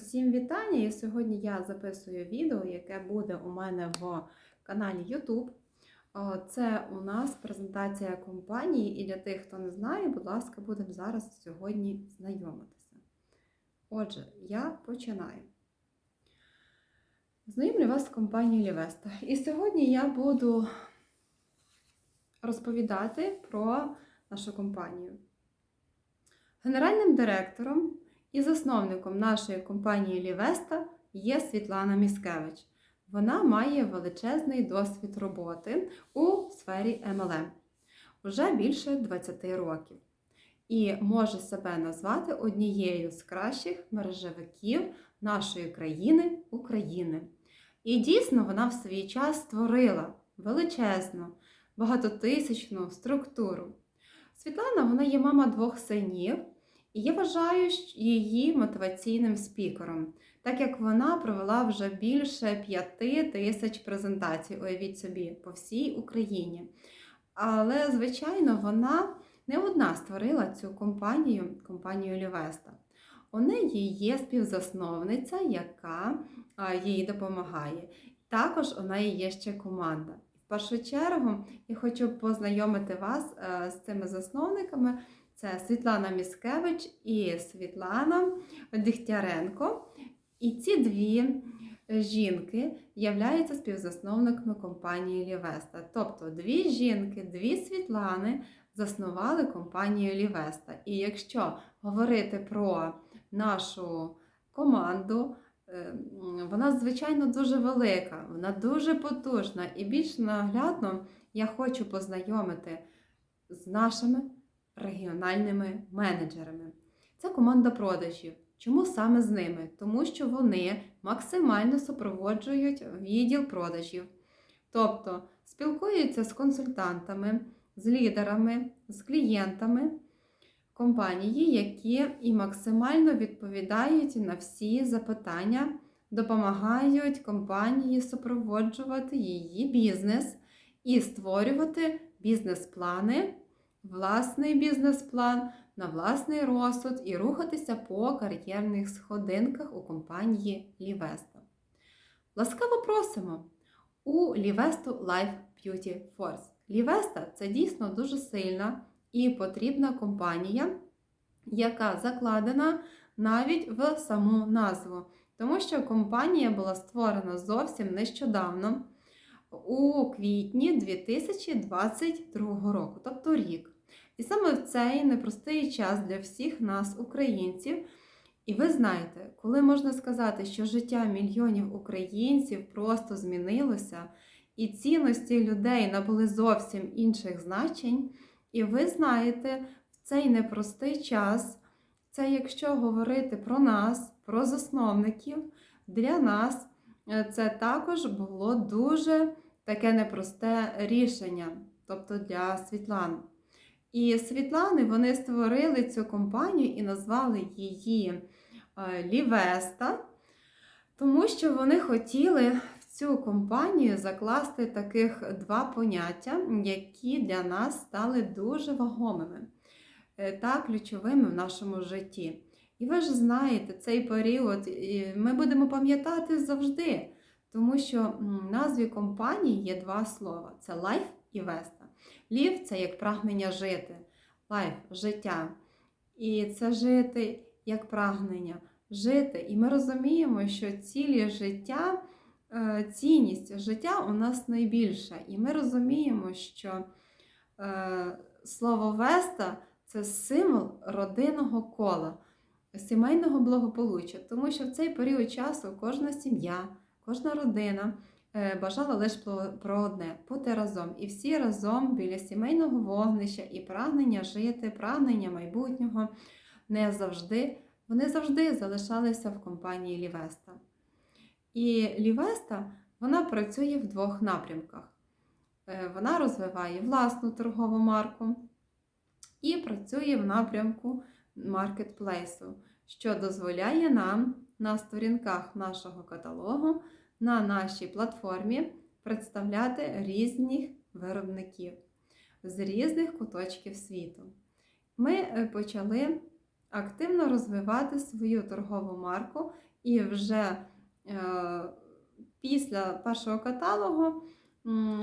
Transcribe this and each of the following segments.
Усім вітання! І сьогодні я записую відео, яке буде у мене в каналі YouTube. Це у нас презентація компанії, і для тих, хто не знає, будь ласка, будемо зараз сьогодні знайомитися. Отже, я починаю. Знайомлю вас з компанією Лівеста. І сьогодні я буду розповідати про нашу компанію. Генеральним директором і засновником нашої компанії Лівеста є Світлана Міскевич. Вона має величезний досвід роботи у сфері MLM уже більше 20 років і може себе назвати однією з кращих мережевиків нашої країни України. І дійсно вона в свій час створила величезну, багатотисячну структуру. Світлана вона є мама двох синів. І я вважаю її мотиваційним спікером, так як вона провела вже більше п'яти тисяч презентацій, уявіть собі, по всій Україні. Але, звичайно, вона не одна створила цю компанію, компанію Лівеста. У неї є співзасновниця, яка їй допомагає. Також у неї є ще команда. В першу чергу я хочу познайомити вас з цими засновниками. Це Світлана Міскевич і Світлана Дігтяренко. І ці дві жінки являються співзасновниками компанії Лівеста. Тобто дві жінки, дві Світлани заснували компанію Лівеста. І якщо говорити про нашу команду, вона, звичайно, дуже велика, вона дуже потужна. І більш наглядно я хочу познайомити з нашими регіональними менеджерами. Це команда продажів. Чому саме з ними? Тому що вони максимально супроводжують відділ продажів. Тобто спілкуються з консультантами, з лідерами, з клієнтами компанії, які і максимально відповідають на всі запитання, допомагають компанії супроводжувати її бізнес і створювати бізнес-плани власний бізнес-план на власний розсуд і рухатися по кар'єрних сходинках у компанії Лівеста. Ласкаво просимо у Лівесту Life Beauty Force. Лівеста це дійсно дуже сильна і потрібна компанія, яка закладена навіть в саму назву. Тому що компанія була створена зовсім нещодавно у квітні 2022 року, тобто рік. І саме в цей непростий час для всіх нас, українців. І ви знаєте, коли можна сказати, що життя мільйонів українців просто змінилося, і цінності людей набули зовсім інших значень. І ви знаєте, в цей непростий час, це якщо говорити про нас, про засновників, для нас е, це також було дуже таке непросте рішення, тобто для Світлани. І Світлани вони створили цю компанію і назвали її е, Лівеста, тому що вони хотіли в цю компанію закласти таких два поняття, які для нас стали дуже вагомими е, та ключовими в нашому житті. І ви ж знаєте, цей період ми будемо пам'ятати завжди, тому що в назві компанії є два слова: це лайф і веста. Лів це як прагнення жити, лайф життя. І це жити як прагнення, жити. І ми розуміємо, що цілі життя, е, цінність життя у нас найбільша. І ми розуміємо, що е, слово веста це символ родинного кола, сімейного благополуччя, тому що в цей період часу кожна сім'я, кожна родина. Е, бажала лише про одне бути разом. І всі разом біля сімейного вогнища і прагнення жити, прагнення майбутнього не завжди, вони завжди залишалися в компанії Лівеста. І Лівеста вона працює в двох напрямках. Е, вона розвиває власну торгову марку і працює в напрямку маркетплейсу, що дозволяє нам на сторінках нашого каталогу на нашій платформі представляти різних виробників з різних куточків світу. Ми е, почали активно розвивати свою торгову марку і вже е, після першого каталогу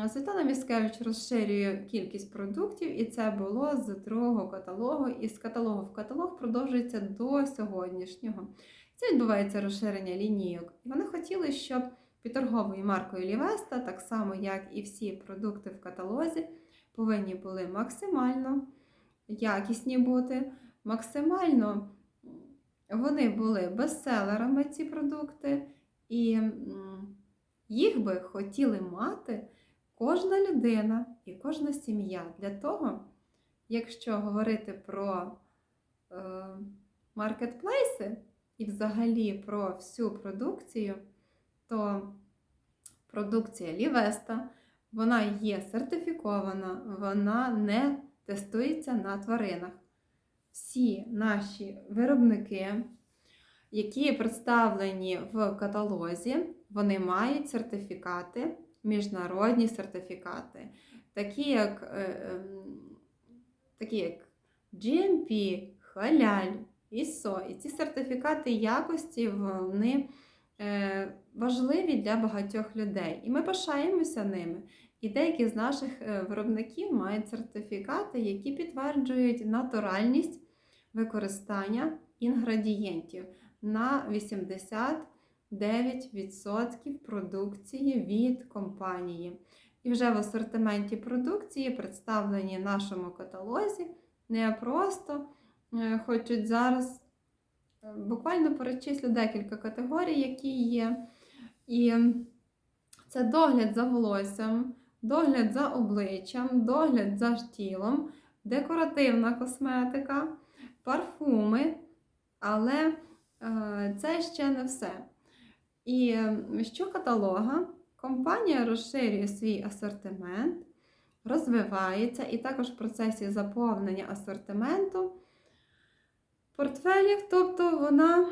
Світлана Міскевич розширює кількість продуктів, і це було з другого каталогу, і з каталогу в каталог продовжується до сьогоднішнього. Це відбувається розширення лінійок. І вони хотіли, щоб під торговою маркою Лівеста, так само як і всі продукти в каталозі, повинні були максимально якісні бути, максимально вони були бестселерами, ці продукти, і їх би хотіли мати кожна людина і кожна сім'я. Для того, якщо говорити про е, маркетплейси і взагалі про всю продукцію, то продукція Лівеста, вона є сертифікована, вона не тестується на тваринах. Всі наші виробники, які представлені в каталозі, вони мають сертифікати, міжнародні сертифікати, такі як, е, ем, такі як GMP, Халяль, ISO. І ці сертифікати якості вони е, важливі для багатьох людей. І ми пишаємося ними. І деякі з наших е, виробників мають сертифікати, які підтверджують натуральність використання інгредієнтів на 89% продукції від компанії. І вже в асортименті продукції, представлені в нашому каталозі, не просто е, хочуть зараз е, буквально перечислю декілька категорій, які є. І це догляд за волоссям, догляд за обличчям, догляд за тілом, декоративна косметика, парфуми, але е, це ще не все. І е, щокаталога компанія розширює свій асортимент, розвивається, і також в процесі заповнення асортименту портфелів, тобто вона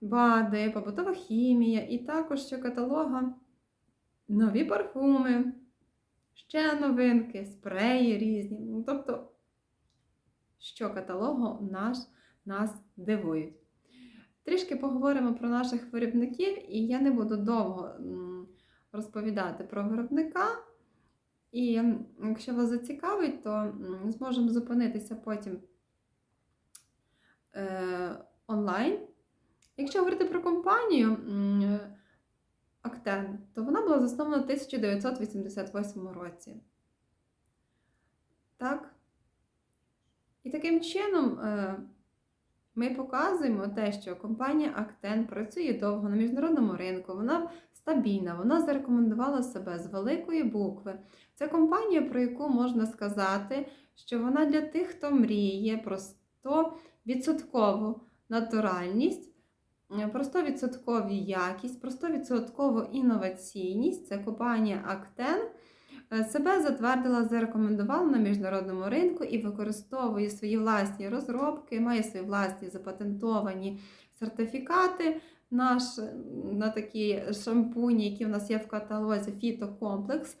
БАДи, побутова хімія, і також щокаталога нові парфуми, ще новинки, спреї різні. Ну, Тобто, що каталогу наш, нас дивують. Трішки поговоримо про наших виробників, і я не буду довго розповідати про виробника. І якщо вас зацікавить, то зможемо зупинитися потім е, онлайн. Якщо говорити про компанію Актен, то вона була заснована в 1988 році. Так? І таким чином е, ми показуємо те, що компанія Актен працює довго на міжнародному ринку, вона стабільна, вона зарекомендувала себе з великої букви. Це компанія, про яку можна сказати, що вона для тих, хто мріє про 100% натуральність, про 100% якість, про 100% інноваційність. Це компанія Актен. Е, себе затвердила, зарекомендувала на міжнародному ринку і використовує свої власні розробки, має свої власні запатентовані сертифікати наш, на такі шампуні, які в нас є в каталозі фітокомплекс.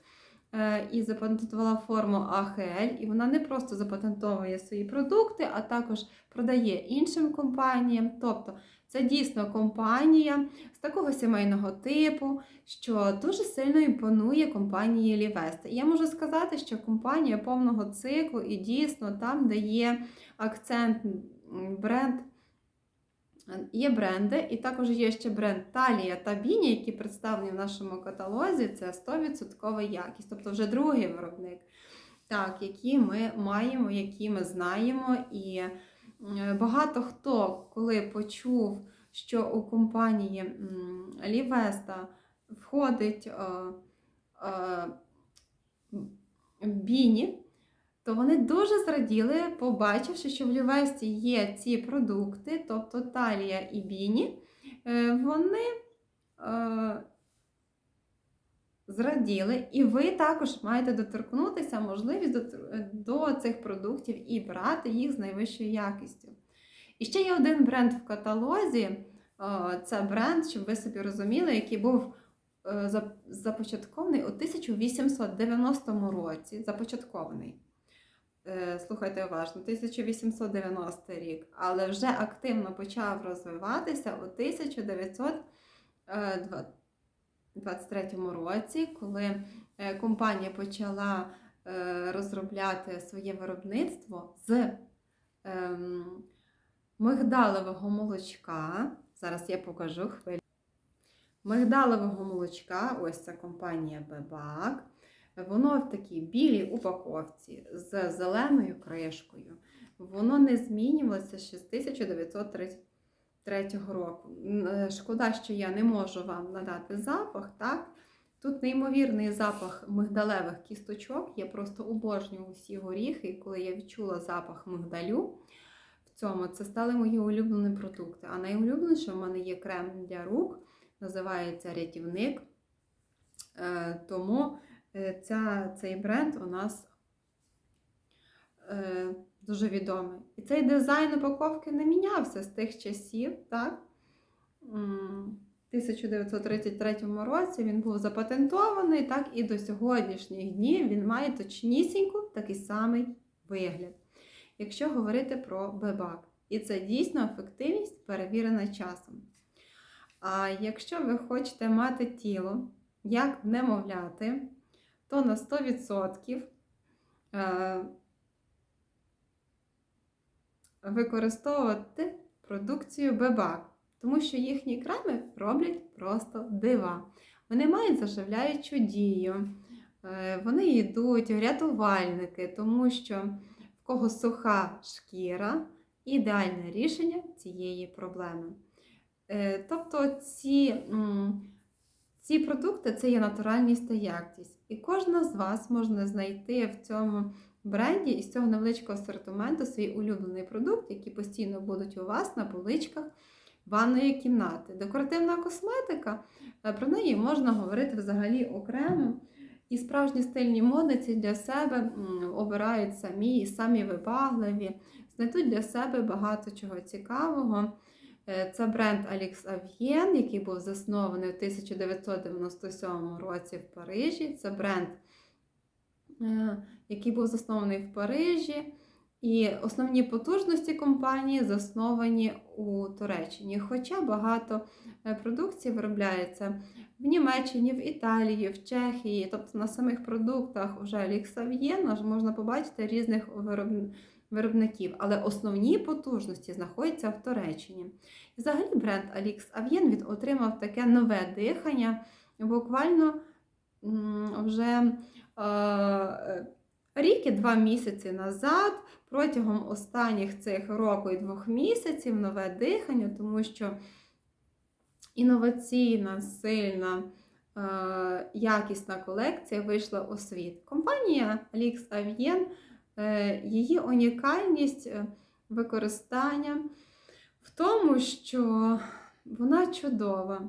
Е, і запатентувала форму АХЛ, і вона не просто запатентовує свої продукти, а також продає іншим компаніям. Тобто це дійсно компанія з такого сімейного типу, що дуже сильно імпонує компанії Лівеста. І я можу сказати, що компанія повного циклу і дійсно там, де є акцент бренд. Є бренди, і також є ще бренд Талія та Біні, які представлені в нашому каталозі. Це 100% якість, тобто вже другий виробник, так, які ми маємо, які ми знаємо. І багато хто, коли почув, що у компанії Лівеста входить Біні, то вони дуже зраділи, побачивши, що в Лівесті є ці продукти, тобто талія і біні, е, вони е, зраділи, і ви також маєте доторкнутися можливість до, до цих продуктів і брати їх з найвищою якістю. І ще є один бренд в каталозі. Е, це бренд, щоб ви собі розуміли, який був започаткований у 1890 році. Започаткований. е, слухайте уважно, 1890 рік, але вже активно почав розвиватися у 1923 році, коли е, компанія почала е, розробляти своє виробництво з ем, мигдалевого молочка. Зараз я покажу хвилю. Мигдалевого молочка, ось ця компанія Бебак. Воно в такій білій упаковці з зеленою кришкою. Воно не змінювалося ще з 1933 року. Е, Шкода, що я не можу вам надати запах, так? Тут неймовірний запах мигдалевих кісточок. Я просто обожнюю усі горіхи, і коли я відчула запах мигдалю в цьому, це стали мої улюблені продукти. А найулюбленіше в мене є крем для рук, називається рятівник. Е, Тому е, ця, цей бренд у нас дуже відомий. І цей дизайн упаковки не мінявся з тих часів, так? В 1933 році він був запатентований, так і до сьогоднішніх днів він має точнісінько такий самий вигляд. Якщо говорити про бебак. І це дійсно ефективність перевірена часом. А якщо ви хочете мати тіло, як немовляти, то на 100% е, використовувати продукцію Бебак, тому що їхні креми роблять просто дива. Вони мають заживляючу дію, е, вони йдуть рятувальники, тому що в кого суха шкіра ідеальне рішення цієї проблеми. Е, Тобто ці, ці продукти це є натуральність та якість. І кожна з вас можна знайти в цьому бренді із цього невеличкого асортименту свій улюблений продукт, який постійно будуть у вас на поличках ванної кімнати. Декоративна косметика, е, про неї можна говорити взагалі окремо. І справжні стильні модниці для себе обирають самі самі вибагливі, знайдуть для себе багато чого цікавого. Е, Це бренд Alix Avien, який був заснований у 1997 році в Парижі. Це бренд, який був заснований в Парижі. І основні потужності компанії засновані у Туреччині. Хоча багато е, продукції виробляється в Німеччині, в Італії, в Чехії. Тобто на самих продуктах вже Alix можна побачити різних виробників але основні потужності знаходяться в Туреччині. І взагалі бренд Avien він отримав таке нове дихання буквально вже е, рік і два місяці назад, протягом останніх цих року і двох місяців нове дихання, тому що інноваційна, сильна. е, Якісна колекція вийшла у світ. Компанія Alix Avien Е, Її унікальність е, використання в тому, що вона чудова.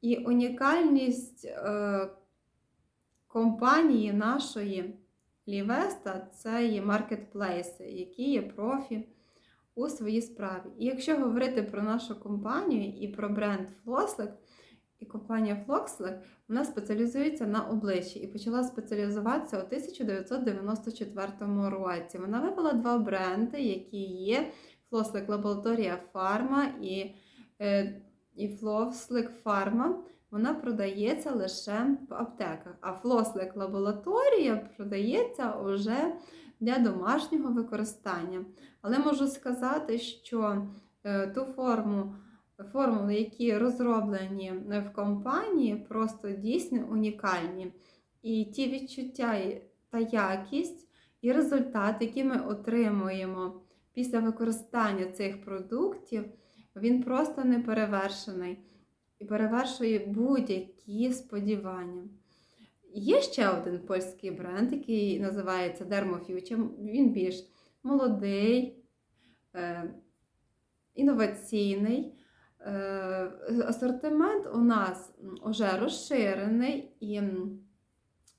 І унікальність е, компанії нашої Лівеста це є маркетплейси, які є профі у своїй справі. І якщо говорити про нашу компанію і про бренд Floslick, і компанія Floxlick, вона спеціалізується на обличчі і почала спеціалізуватися у 1994 році. Вона вивела два бренди, які є Flosslick Laboratoria Pharma і, е, і Flosslick Pharma. Вона продається лише в аптеках, а Flosslick Laboratoria продається вже для домашнього використання. Але можу сказати, що е, ту форму формули, які розроблені в компанії, просто дійсно унікальні. І ті відчуття та якість, і результат, який ми отримуємо після використання цих продуктів, він просто не перевершений і перевершує будь-які сподівання. Є ще один польський бренд, який називається Dermofuture. Він більш молодий, е, інноваційний. Е, Асортимент у нас вже розширений, і в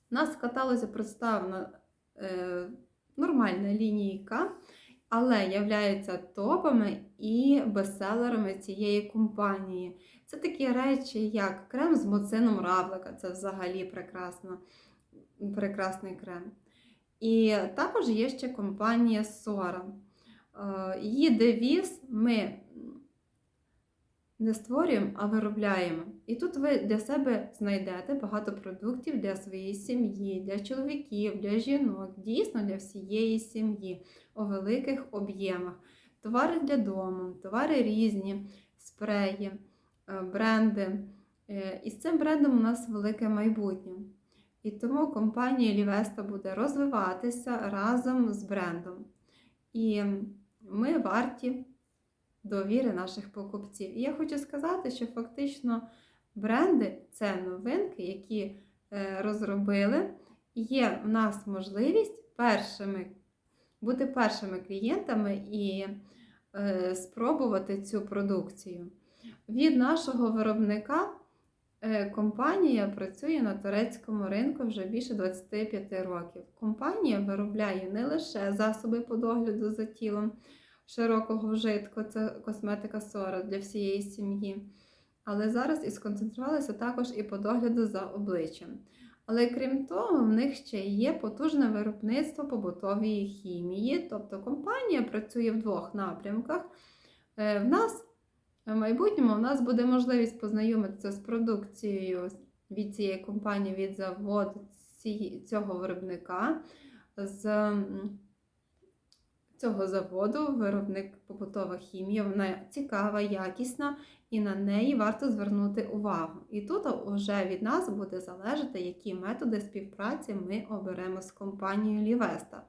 нас в каталозі представлена е, нормальна лінійка, але являються топами і бестселерами цієї компанії. Це такі речі, як крем з моцином равлика, це взагалі прекрасно, прекрасний крем. І також є ще компанія Сора. Е, Її девіз ми не створюємо, а виробляємо. І тут ви для себе знайдете багато продуктів для своєї сім'ї, для чоловіків, для жінок, дійсно для всієї сім'ї у великих об'ємах. Товари для дому, товари різні, спреї, е, бренди. Е, І з цим брендом у нас велике майбутнє. І тому компанія Лівеста буде розвиватися разом з брендом. І ми варті довіри наших покупців. І я хочу сказати, що фактично бренди це новинки, які е, розробили. Є в нас можливість першими бути першими клієнтами і е, спробувати цю продукцію. Від нашого виробника е, компанія працює на турецькому ринку вже більше 25 років. Компанія виробляє не лише засоби по догляду за тілом широкого вжитку, це косметика Сора для всієї сім'ї. Але зараз і сконцентрувалися також і по догляду за обличчям. Але крім того, в них ще є потужне виробництво побутової хімії, тобто компанія працює в двох напрямках. Е, В нас в майбутньому у нас буде можливість познайомитися з продукцією від цієї компанії, від заводу цього виробника, з цього заводу, виробник побутова хімія. Вона цікава, якісна і на неї варто звернути увагу. І тут вже від нас буде залежати, які методи співпраці ми оберемо з компанією Лівеста.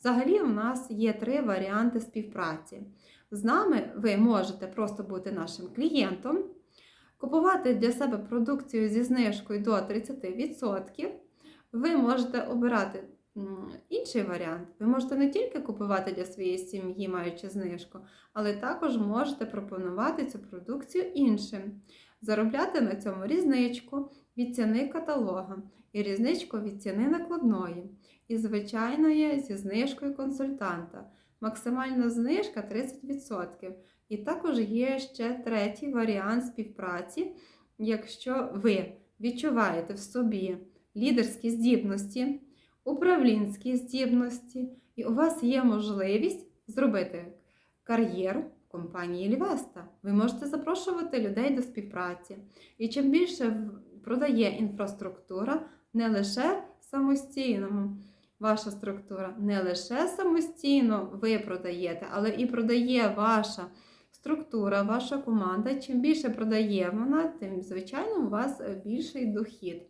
Взагалі, у нас є три варіанти співпраці. З нами ви можете просто бути нашим клієнтом, купувати для себе продукцію зі знижкою до 30%. Ви можете обирати інший варіант. Ви можете не тільки купувати для своєї сім'ї, маючи знижку, але також можете пропонувати цю продукцію іншим, заробляти на цьому різничку від ціни каталога і різничку від ціни накладної, і звичайної зі знижкою консультанта. Максимальна знижка 30%. І також є ще третій варіант співпраці, якщо ви відчуваєте в собі лідерські здібності, управлінські здібності, і у вас є можливість зробити кар'єру в компанії Лівеста. Ви можете запрошувати людей до співпраці. І чим більше продає інфраструктура, не лише самостійному. Ваша структура не лише самостійно ви продаєте, але і продає ваша структура, ваша команда. Чим більше продає вона, тим, звичайно, у вас більший дохід.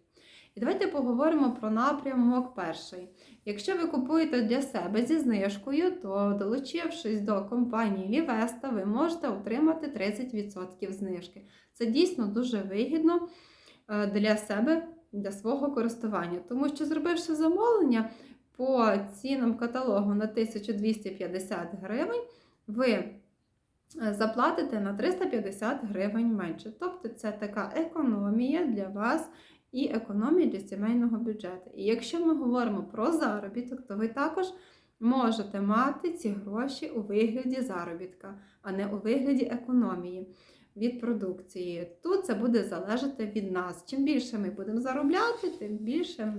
І давайте поговоримо про напрямок перший. Якщо ви купуєте для себе зі знижкою, то долучившись до компанії Лівеста, ви можете отримати 30% знижки. Це дійсно дуже вигідно е, для себе, для свого користування. Тому що, зробивши замовлення по цінам каталогу на 1250 гривень, ви е, заплатите на 350 гривень менше. Тобто це така економія для вас і економія для сімейного бюджету. І якщо ми говоримо про заробіток, то ви також можете мати ці гроші у вигляді заробітка, а не у вигляді економії від продукції. Тут це буде залежати від нас. Чим більше ми будемо заробляти, тим більше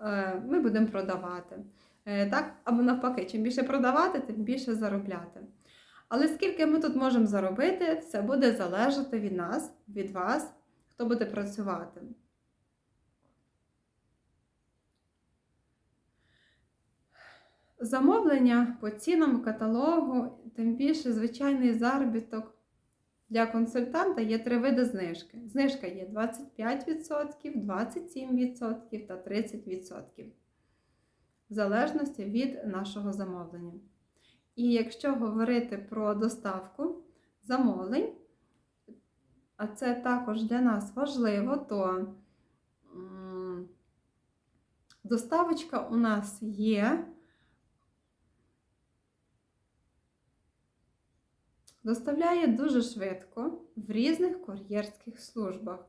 е, ми будемо продавати. Е, Так, або навпаки, чим більше продавати, тим більше заробляти. Але скільки ми тут можемо заробити, це буде залежати від нас, від вас, хто буде працювати. Замовлення по цінам каталогу, тим більше звичайний заробіток для консультанта є три види знижки. Знижка є 25%, 27% та 30%. В залежності від нашого замовлення. І якщо говорити про доставку замовлень, а це також для нас важливо, то доставочка у нас є. Доставляє дуже швидко в різних кур'єрських службах.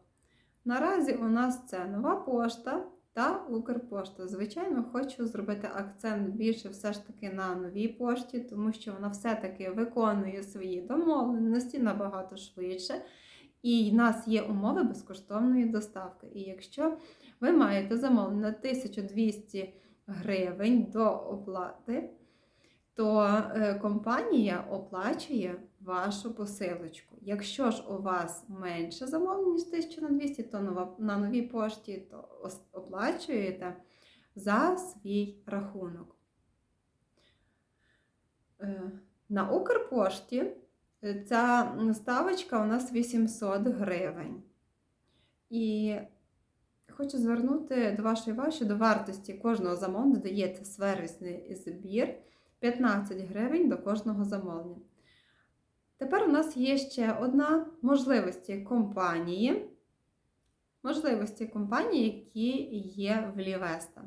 Наразі у нас це нова пошта та Укрпошта. Звичайно, хочу зробити акцент більше все ж таки на новій пошті, тому що вона все-таки виконує свої домовленості набагато швидше. І в нас є умови безкоштовної доставки. І якщо ви маєте замовлення 1200 гривень до оплати, то е, компанія оплачує вашу посилочку. Якщо ж у вас менше замовлень, ніж 1200, то на новій пошті то оплачуєте за свій рахунок. Е, На Укрпошті е, ця ставочка у нас 800 гривень. І хочу звернути до вашої уваги, що до вартості кожного замовлення додається сервісний збір 15 гривень до кожного замовлення. Тепер у нас є ще одна можливості компанії, можливості компанії, які є в Лівеста.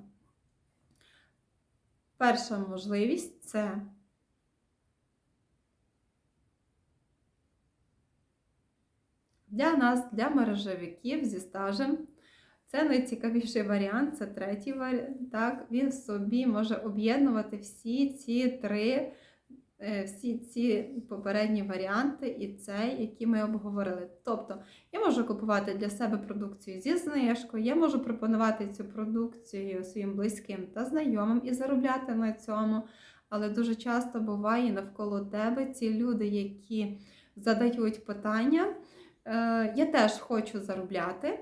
Перша можливість це для нас, для мережевиків зі стажем. Це найцікавіший варіант, це третій варіант. Так, він собі може об'єднувати всі ці три, всі ці попередні варіанти і цей, які ми обговорили. Тобто, я можу купувати для себе продукцію зі знижкою, я можу пропонувати цю продукцію своїм близьким та знайомим і заробляти на цьому. Але дуже часто буває навколо тебе ці люди, які задають питання. Е, Я теж хочу заробляти.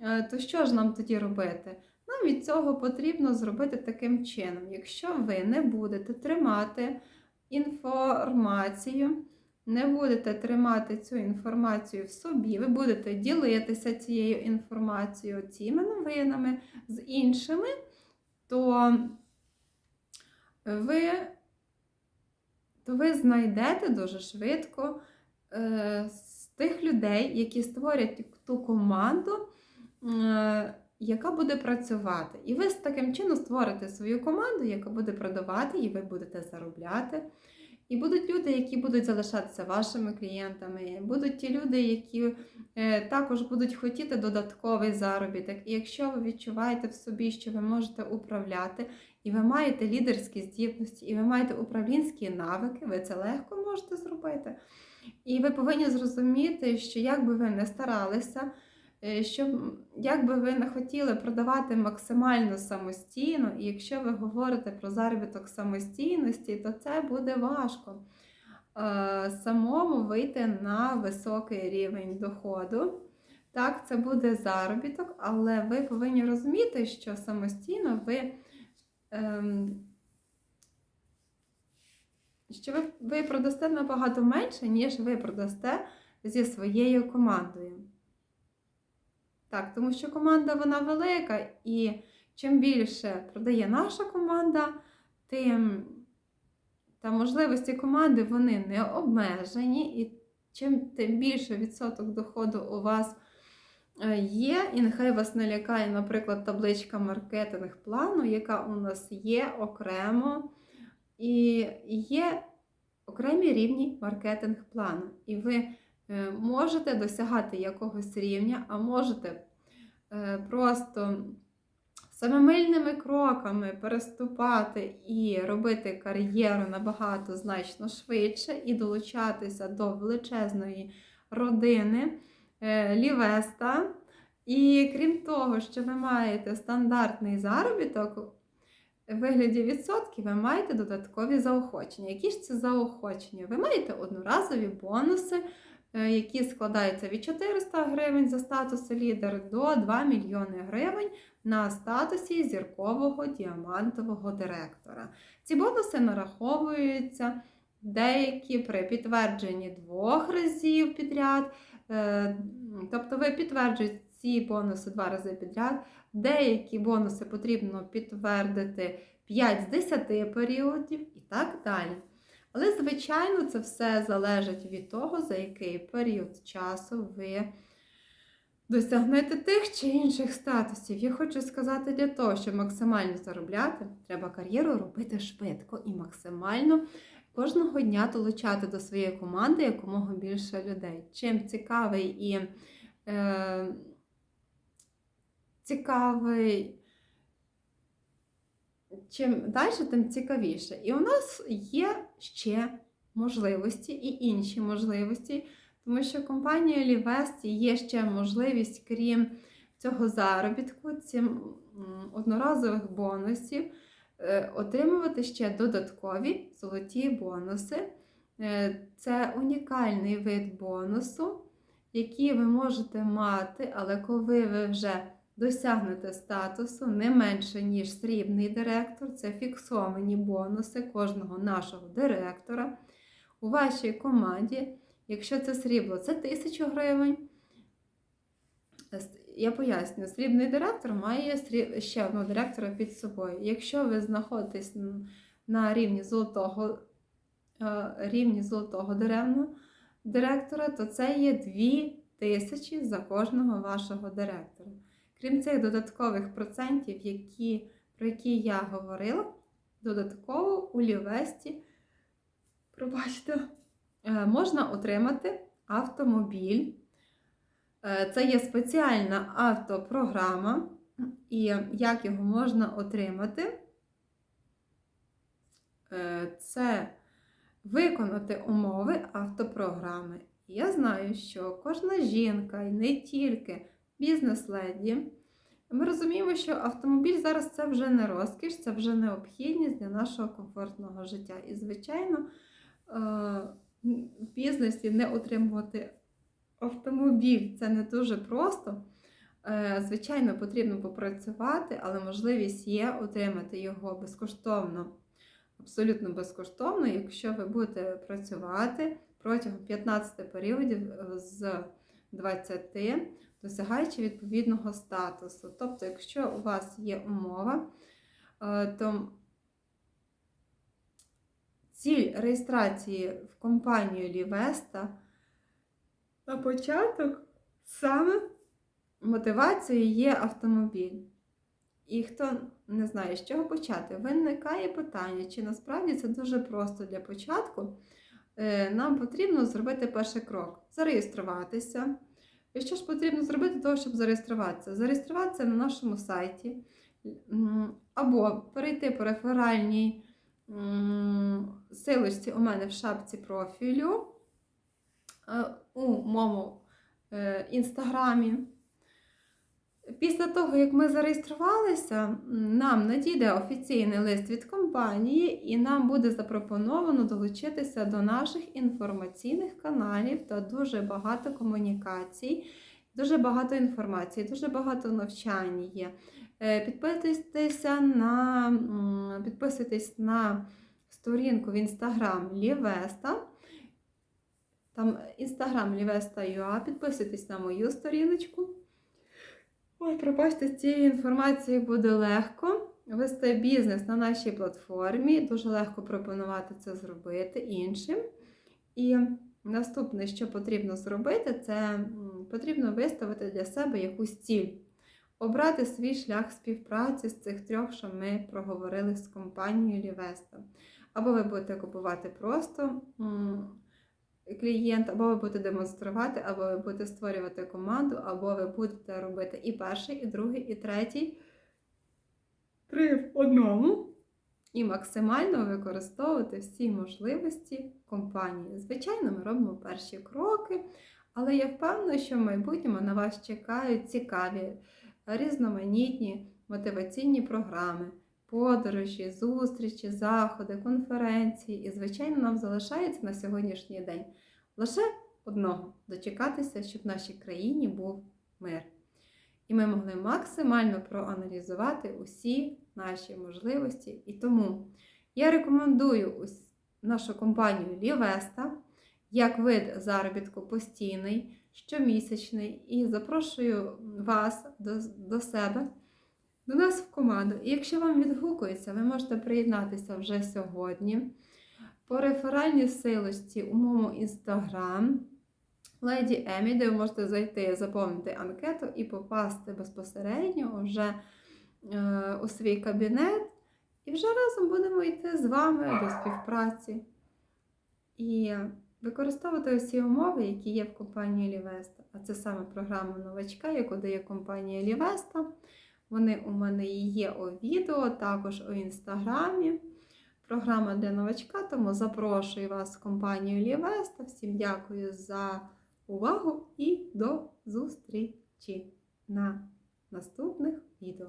Е, То що ж нам тоді робити? Нам від цього потрібно зробити таким чином. Якщо ви не будете тримати інформацію, не будете тримати цю інформацію в собі, ви будете ділитися цією інформацією, цими новинами з іншими, то ви, то ви знайдете дуже швидко е, з тих людей, які створять ту команду, е, яка буде працювати. І ви з таким чином створите свою команду, яка буде продавати, і ви будете заробляти. І будуть люди, які будуть залишатися вашими клієнтами, будуть ті люди, які е, також будуть хотіти додатковий заробіток. І якщо ви відчуваєте в собі, що ви можете управляти, і ви маєте лідерські здібності, і ви маєте управлінські навики, ви це легко можете зробити. І ви повинні зрозуміти, що як би ви не старалися, е, що як би ви не хотіли продавати максимально самостійно, і якщо ви говорите про заробіток самостійності, то це буде важко е, самому вийти на високий рівень доходу. Так, це буде заробіток, але ви повинні розуміти, що самостійно ви. Ем, що ви, ви продасте набагато менше, ніж ви продасте зі своєю командою. Так, тому що команда вона велика, і чим більше продає наша команда, тим та можливості команди вони не обмежені, і чим тим більше відсоток доходу у вас е, є, і нехай вас не лякає, наприклад, табличка маркетинг плану, яка у нас є окремо. І є окремі рівні маркетинг плану. І ви е, можете досягати якогось рівня, а можете просто самомильними кроками переступати і робити кар'єру набагато значно швидше і долучатися до величезної родини е, Лівеста. І крім того, що ви маєте стандартний заробіток, в вигляді відсотків ви маєте додаткові заохочення. Які ж це заохочення? Ви маєте одноразові бонуси, е, які складаються від 400 гривень за статус лідер до 2 мільйони гривень на статусі зіркового діамантового директора. Ці бонуси нараховуються деякі при підтвердженні двох разів підряд. Е, Тобто ви підтверджуєте ці бонуси два рази підряд. Деякі бонуси потрібно підтвердити 5 з 10 періодів і так далі. Але, звичайно, це все залежить від того, за який період часу ви досягнете тих чи інших статусів. Я хочу сказати, для того, щоб максимально заробляти, треба кар'єру робити швидко і максимально кожного дня долучати до своєї команди якомога більше людей. Чим цікавий і е, цікавий. Чим далі, тим цікавіше. І у нас є ще можливості і інші можливості, тому що компанія Лівест є ще можливість, крім цього заробітку, цим одноразових бонусів, е, отримувати ще додаткові золоті бонуси. Е, Це унікальний вид бонусу, який ви можете мати, але коли ви вже досягнете статусу не менше, ніж срібний директор, це фіксовані бонуси кожного нашого директора у вашій команді. Якщо це срібло, це 1000 гривень. Я поясню, срібний директор має ще одного директора під собою. Якщо ви знаходитесь на рівні золотого, е, рівні золотого деревного директора, то це є 2 тисячі за кожного вашого директора. Крім цих додаткових процентів, які, про які я говорила, додатково у Лівесті, пробачте, е, можна отримати автомобіль. Е, Це є спеціальна автопрограма, і як його можна отримати, Е, це виконати умови автопрограми. Я знаю, що кожна жінка, і не тільки бізнес-леді, ми розуміємо, що автомобіль зараз це вже не розкіш, це вже необхідність для нашого комфортного життя. І, звичайно, е, в бізнесі не отримувати автомобіль це не дуже просто. Е, Звичайно, потрібно попрацювати, але можливість є отримати його безкоштовно, абсолютно безкоштовно, якщо ви будете працювати протягом 15 періодів е, з 20, досягаючи відповідного статусу. Тобто, якщо у вас є умова, е, то ціль реєстрації в компанію Лівеста на початок саме мотивацією є автомобіль. І хто не знає, з чого почати, виникає питання, чи насправді це дуже просто для початку. Е, Нам потрібно зробити перший крок зареєструватися. І що ж потрібно зробити для того, щоб зареєструватися? Зареєструватися на нашому сайті, або перейти по реферальній силочці у мене в шапці профілю е, у моєму е, інстаграмі. Після того, як ми зареєструвалися, нам надійде офіційний лист від компанії, і нам буде запропоновано долучитися до наших інформаційних каналів та дуже багато комунікацій, дуже багато інформації, дуже багато навчань є. Е, Підписуйтеся на, підписуйтесь на сторінку в інстаграм Лівеста. Там інстаграм Лівеста.ua, підписуйтесь на мою сторіночку. Ой, пробачте, з цією інформацією буде легко вести бізнес на нашій платформі. Дуже легко пропонувати це зробити іншим. І наступне, що потрібно зробити, це потрібно виставити для себе якусь ціль, обрати свій шлях співпраці з цих трьох, що ми проговорили з компанією Лівеста. Або ви будете купувати просто клієнт, або ви будете демонструвати, або ви будете створювати команду, або ви будете робити і перший, і другий, і третій. Три в одному. І максимально використовувати всі можливості компанії. Звичайно, ми робимо перші кроки, але я впевнена, що в майбутньому на вас чекають цікаві, різноманітні мотиваційні програми, подорожі, зустрічі, заходи, конференції. І, звичайно, нам залишається на сьогоднішній день лише одного дочекатися, щоб в нашій країні був мир. І ми могли максимально проаналізувати усі наші можливості. І тому я рекомендую нашу компанію Лівеста як вид заробітку постійний, щомісячний, і запрошую вас до, до себе, до нас в команду. І якщо вам відгукується, ви можете приєднатися вже сьогодні. По реферальній силості у моєму інстаграм Леді Емі, де ви можете зайти, заповнити анкету і попасти безпосередньо вже е, у свій кабінет. І вже разом будемо йти з вами до співпраці. І використовувати усі умови, які є в компанії Лівеста. А це саме програма новачка, яку дає компанія Лівеста. Вони у мене є у відео, також у інстаграмі. Програма для новачка, тому запрошую вас в компанію Лівеста. Всім дякую за увагу і до зустрічі на наступних відео.